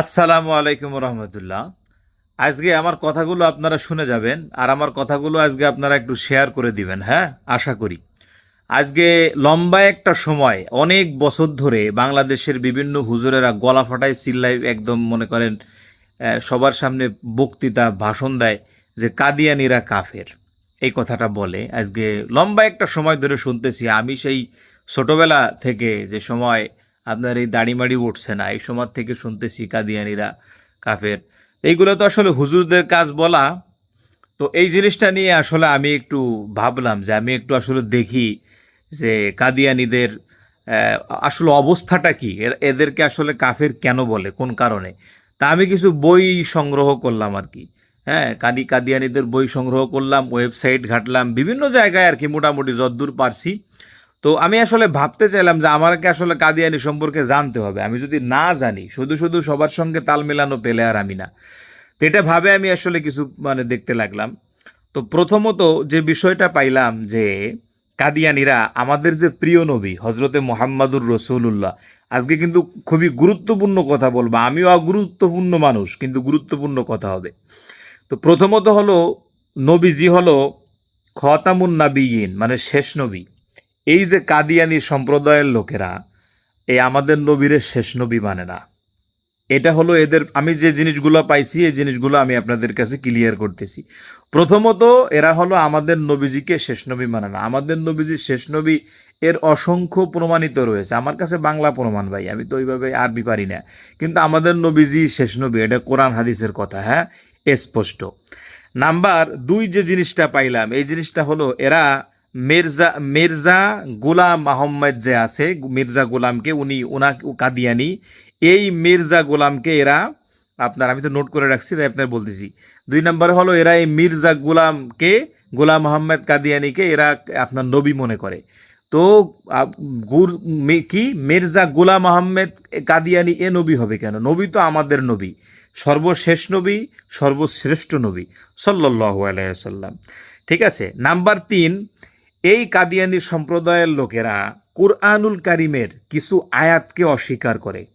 আসসালামু আলাইকুম রহমতুল্লাহ। আজকে আমার কথাগুলো আপনারা শুনে যাবেন আর আমার কথাগুলো আজকে আপনারা একটু শেয়ার করে দিবেন হ্যাঁ? আশা করি। আজকে লম্বা একটা সময়, অনেক বছর ধরে বাংলাদেশের বিভিন্ন হুজুরেরা গলা ফাটায় চিল্লায় একদম মনে করেন সবার সামনে বক্তৃতা, ভাষণ দেয় যে কাদিয়ানিরা কাফের। এই কথাটা বলে। আজকে লম্বা একটা সময় ধরে শুনতেছি, আমি সেই ছোটোবেলা থেকে যে সময় আপনার এই দাড়িমাড়ি উঠছে না, এই সময় থেকে শুনতেছি কাদিয়ানিরা, কাফের। এইগুলো তো আসলে হুজুরদের কাজ বলা। তো এই জিনিসটা নিয়ে আসলে আমি একটু ভাবলাম যে আমি একটু আসলে দেখি যে কাদিয়ানিদের আসলে অবস্থাটা কি? এদেরকে আসলে কাফের কেন বলে? কোন কারণে? তা আমি কিছু বই সংগ্রহ করলাম আর কি। হ্যাঁ কাদি কাদিয়ানিদের বই সংগ্রহ করলাম, ওয়েবসাইট ঘাটলাম, বিভিন্ন জায়গায় আর কি মোটামুটি যদ্দূর পারছি। তো আমি আসলে ভাবতে চাইলাম যে আমাকে আসলে কাদিয়ানি সম্পর্কে জানতে হবে। আমি যদি না জানি, শুধু শুধু সবার সঙ্গে তাল মেলানো পেলে আর আমি না। তো এটা ভাবে আমি আসলে কিছু মানে দেখতে লাগলাম। তো প্রথমত যে বিষয়টা পাইলাম যে কাদিয়ানিরা আমাদের যে প্রিয় নবী হজরতে মোহাম্মদুর রসুল্লাহ আজকে কিন্তু খুবই গুরুত্বপূর্ণ কথা বলব। আমিও অগুরুত্বপূর্ণ মানুষ, কিন্তু গুরুত্বপূর্ণ কথা হবে। তো প্রথমত হলো, নবীজি হলো খতামুন নাবিয়িন মানে শেষ নবী। এই যে কাদিয়ানি সম্প্রদায়ের লোকেরা এই আমাদের নবীরের শেষ নবী মানে না। এটা হলো এদের, আমি যে জিনিসগুলো পাইছি, এই জিনিসগুলো আমি আপনাদের কাছে ক্লিয়ার করতেছি। প্রথমত, এরা হলো আমাদের নবীজিকে শেষ নবী মানে না। আমাদের নবীজি শেষ নবী এর অসংখ্য প্রমাণিত রয়েছে। আমার কাছে বাংলা প্রমাণ ভাই, আমি তো ওইভাবে আরবি পারি না। কিন্তু আমাদের নবীজি শেষ নবী, এটা কোরআন হাদিসের কথা হ্যাঁ? স্পষ্ট। নাম্বার দুই যে জিনিসটা পাইলাম, এই জিনিসটা হলো এরা মির্জা মির্জা গোলাম আহম্মদ যে আছে, মির্জা গোলামকে উনি ওনা কাদিয়ানি, এই মির্জা গোলামকে এরা, আপনার আমি তো নোট করে রাখছি, তাই আপনার বলতেছি। দুই নম্বরে হলো এরা এই মির্জা গোলামকে, গোলাম আহম্মদ কাদিয়ানিকে এরা আপনার নবী মনে করে। তো গুর- কি? মির্জা গোলাম আহম্মদ কাদিয়ানি এ নবী হবে কেন? নবী তো আমাদের নবী। সর্বশেষ নবী, সর্বশ্রেষ্ঠ নবী সাল্লাহ আলাইসাল্লাম ঠিক আছে? নাম্বার তিন এই কাদিয়ানি সম্প্রদায়ের লোকেরা কোরআনুল কারিমের কিছু আয়াতকে অস্বীকার করে।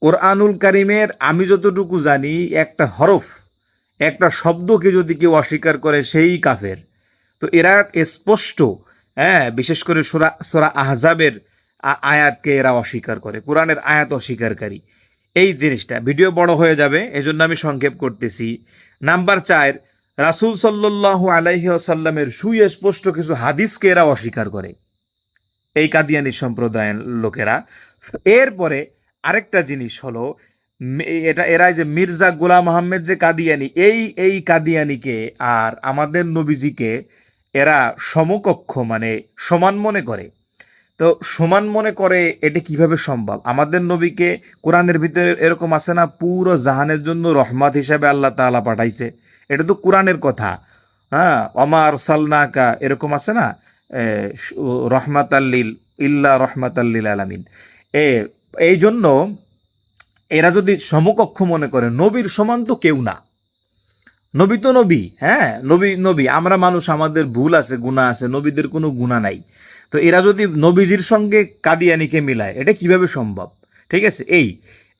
কোরআনুল কারিমের আমি যতটুকু জানি, একটা হরফ, একটা শব্দকে যদি কেউ অস্বীকার করে, সেই কাফের। তো এরা স্পষ্ট হ্যাঁ বিশেষ করে সোরা সোরা আহজাবের আয়াতকে এরা অস্বীকার করে। কোরআনের আয়াত অস্বীকারী। এই জিনিসটা, ভিডিও বড় হয়ে যাবে, এজন্য আমি সংক্ষেপ করতেছি। নাম্বার চার রাসূল সাল্লাল্লাহু আলাইহি আসাল্লামের সুস্পষ্ট কিছু হাদিসকে এরা অস্বীকার করে। এই কাদিয়ানি সম্প্রদায়ের লোকেরা। এরপরে আরেকটা জিনিস হলো এটা এরা যে মির্জা গোলাম আহমেদ যে কাদিয়ানি, এই এই কাদিয়ানিকে আর আমাদের নবীজিকে এরা সমকক্ষ মানে সমান মনে করে। তো সমান মনে করে এটা কীভাবে সম্ভব? আমাদের নবীকে কোরআনের ভিতরে এরকম আছে না, পুরো জাহানের জন্য রহমত হিসাবে আল্লাহ তাআলা পাঠাইছে। এটা তো কোরআনের কথা। হ্যাঁ অমার সালনাকা এরকম আছে না? রহমাত আল্লিল ইল্লা রহমাত আল্লিল আলামিন। এ এই জন্য এরা যদি সমকক্ষ মনে করে, নবীর সমান তো কেউ না। নবী তো নবী হ্যাঁ নবী নবী। আমরা মানুষ, আমাদের ভুল আছে গুণা আছে, নবীদের কোনো গুণা নাই। তো এরা যদি নবীজির সঙ্গে কাদিয়ানিকে মিলায়, এটা কীভাবে সম্ভব? ঠিক আছে, এই,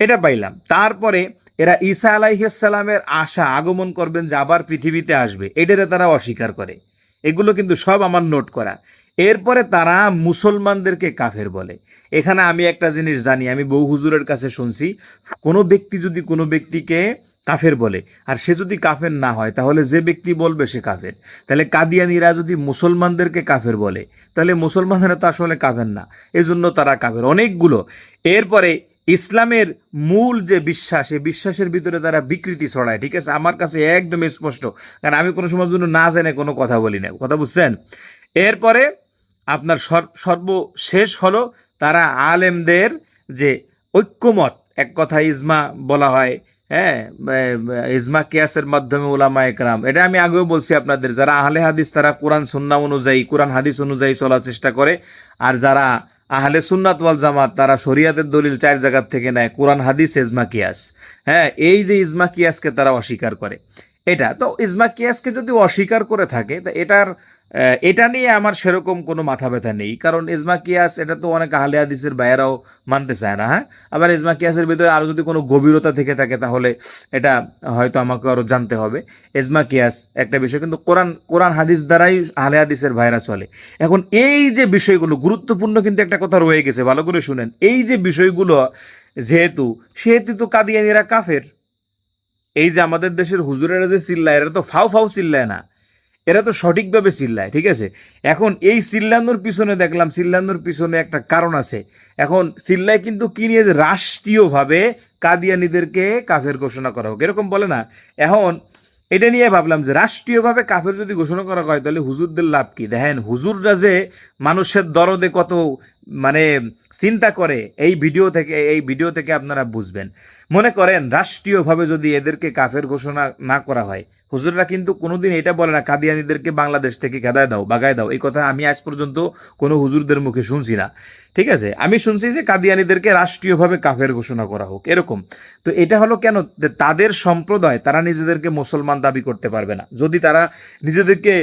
এটা পাইলাম। তারপরে এরা ঈসা আলাইসাল্লামের আশা আগমন করবেন যে আবার পৃথিবীতে আসবে। এটারে তারা অস্বীকার করে। এগুলো কিন্তু সব আমার নোট করা। এরপরে তারা মুসলমানদেরকে কাফের বলে। এখানে আমি একটা জিনিস জানি, আমি বহু হুজুরের কাছে শুনছি, কোনো ব্যক্তি যদি কোনো ব্যক্তিকে কাফের বলে, আর সে যদি কাফের না হয়, তাহলে যে ব্যক্তি বলবে সে কাফের। তাহলে কাদিয়ানিরা যদি মুসলমানদেরকে কাফের বলে, তাহলে মুসলমানরা তো আসলে কাফের না। এজন্য তারা কাফের। অনেকগুলো। এরপরে ইসলামের মূল যে বিশ্বাস, এই বিশ্বাসের ভিতরে তারা বিকৃতি ছড়ায়, ঠিক আছে? আমার কাছে একদম স্পষ্ট। কারণ আমি কোনো সময় জন্য না জেনে কোনো কথা বলি না। কথা বুঝছেন? এরপরে আপনার সর- সর্বশেষ হলো তারা আলেমদের যে ঐক্যমত, এক কথা ইজমা বলা হয় হ্যাঁ? ইজমা কিয়াসের মাধ্যমে ওলামা একরাম এটা আমি আগেও বলছি আপনাদের, যারা আহলে হাদিস, তারা কোরআন সুন্না অনুযায়ী, কোরআন, হাদিস অনুযায়ী চলার চেষ্টা করে, আর যারা আহলে সুন্নাত ওয়াল জামাত, তারা শরিয়াতের দলিল চার জায়গার থেকে নেয়, কোরআন, হাদিস, ইজমা, কিয়াস। হ্যাঁ এই যে ইজমা, কিয়াসকে তারা অস্বীকার করে। এটা। তো ইজমা কিয়াসকে যদি অস্বীকার করে থাকে, তা এটার এটা নিয়ে আমার সেরকম কোনো মাথা ব্যথা নেই। কারণ ইজমা কিয়াস, এটা তো অনেক আহলে হাদিসের বাইরাও মানতে চায় না হ্যাঁ? আবার ইজমা কিয়াসের ভিতরে আরও যদি কোনো গভীরতা থেকে থাকে, তাহলে এটা হয়তো আমাকে আরও জানতে হবে। ইজমা কিয়াস, একটা বিষয় কিন্তু কোরআন কোরআন হাদিস দ্বারাই আহলে হাদিসের ভাইরা চলে। এখন এই যে বিষয়গুলো, গুরুত্বপূর্ণ কিন্তু একটা কথা রয়ে গেছে, ভালো করে শুনেন। এই যে বিষয়গুলো, যেহেতু, সেহেতু তো কাদিয়ানিরা কাফের। এই যে আমাদের দেশের হুজুরেরা যে চিল্লায়, এরা তো ফাও ফাও চিল্লায় না। এরা তো সঠিকভাবে চিল্লায়, ঠিক আছে? এখন এই চিল্লানোর পিছনে দেখলাম, চিল্লানোর পিছনে একটা কারণ আছে। এখন চিল্লায় কিন্তু কি নিয়ে যে রাষ্ট্রীয়ভাবে কাদিয়ানিদেরকে কাফের ঘোষণা করা হোক, এরকম বলে না। এখন এটা নিয়ে ভাবলাম যে রাষ্ট্রীয়ভাবে কাফের যদি ঘোষণা করা হয়, তাহলে হুজুরদের লাভ কি? দেখেন, হুজুররা যে মানুষের দরদে কত মানে চিন্তা করে, এই ভিডিও থেকে, এই ভিডিও থেকে আপনারা বুঝবেন। মনে করেন, রাষ্ট্রীয়ভাবে যদি এদেরকে কাফের ঘোষণা না করা হয় হুজুররা কিন্তু কোনোদিন এটা বলে না, কাদিয়ানিদেরকে বাংলাদেশ থেকে খেদায় দাও, বাগায় দাও। এই কথা আমি আজ পর্যন্ত কোনো হুজুরদের মুখে শুনছি না। ঠিক আছে? আমি শুনছি যে কাদিয়ানিদেরকে রাষ্ট্রীয়ভাবে কাফের ঘোষণা করা হোক, এরকম। তো এটা হলো কেন? তাদের সম্প্রদায়, তারা নিজেদেরকে মুসলমান দাবি করতে পারবে না। যদি তারা নিজেদেরকে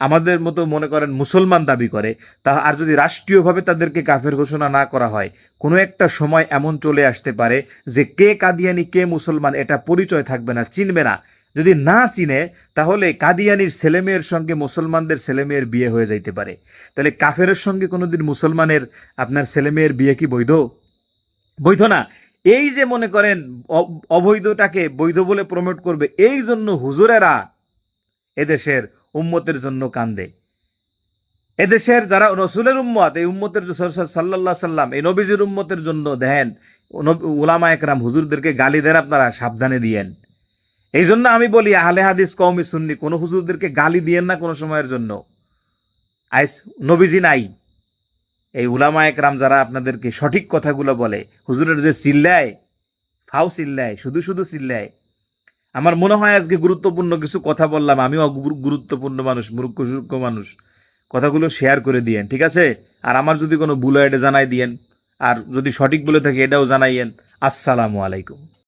আমাদের মতো মনে করেন মুসলমান দাবি করে, তা আর যদি রাষ্ট্রীয়ভাবে তাদেরকে কাফের ঘোষণা না করা হয়, কোনো একটা সময় এমন চলে আসতে পারে যে কে কাদিয়ানি, কে মুসলমান, এটা পরিচয় থাকবে না, চিনবে না। যদি না চিনে, তাহলে কাদিয়ানির ছেলেমেয়ের সঙ্গে মুসলমানদের ছেলেমেয়ের বিয়ে হয়ে যাইতে পারে। তাহলে কাফেরের সঙ্গে কোনোদিন মুসলমানের আপনার ছেলেমেয়ের বিয়ে কি বৈধ? বৈধ না। এই যে মনে করেন অবৈধটাকে বৈধ বলে প্রমোট করবে, এই জন্য হুজুরেরা এদেশের উম্মতের জন্য কান্দে। এদেশের যারা রসুলের উম্মত, এই উম্মতের সাল্লাহ সাল্লাম, এই নবীজির উম্মতের জন্য দেন ওলামা একরাম হুজুরদেরকে গালি দেন আপনারা, সাবধানে দিয়েন। এই জন্য আমি বলি, আহলে হাদিস কওমি সুন্নি, কোনো হুজুরদেরকে গালি দিয়েন না কোনো সময়ের জন্য। আইস, নবীজি নাই। এই উলামা একরাম যারা আপনাদেরকে সঠিক কথাগুলো বলে, হুজুরের যে চিল্লায়, ফাও চিল্লায়, শুধু শুধু চিল্লায়। আমার মনে হয় আজকে গুরুত্বপূর্ণ কিছু কথা বললাম, আমিও গুরুত্বপূর্ণ মানুষ, মূর্খ সূর্খ মানুষ। কথাগুলো শেয়ার করে দিয়েন, ঠিক আছে? আর আমার যদি কোনো ভুল এটা জানাই দিয়েন, আর যদি সঠিক বলে থাকে এটাও জানাইয়েন। আসসালামু আলাইকুম।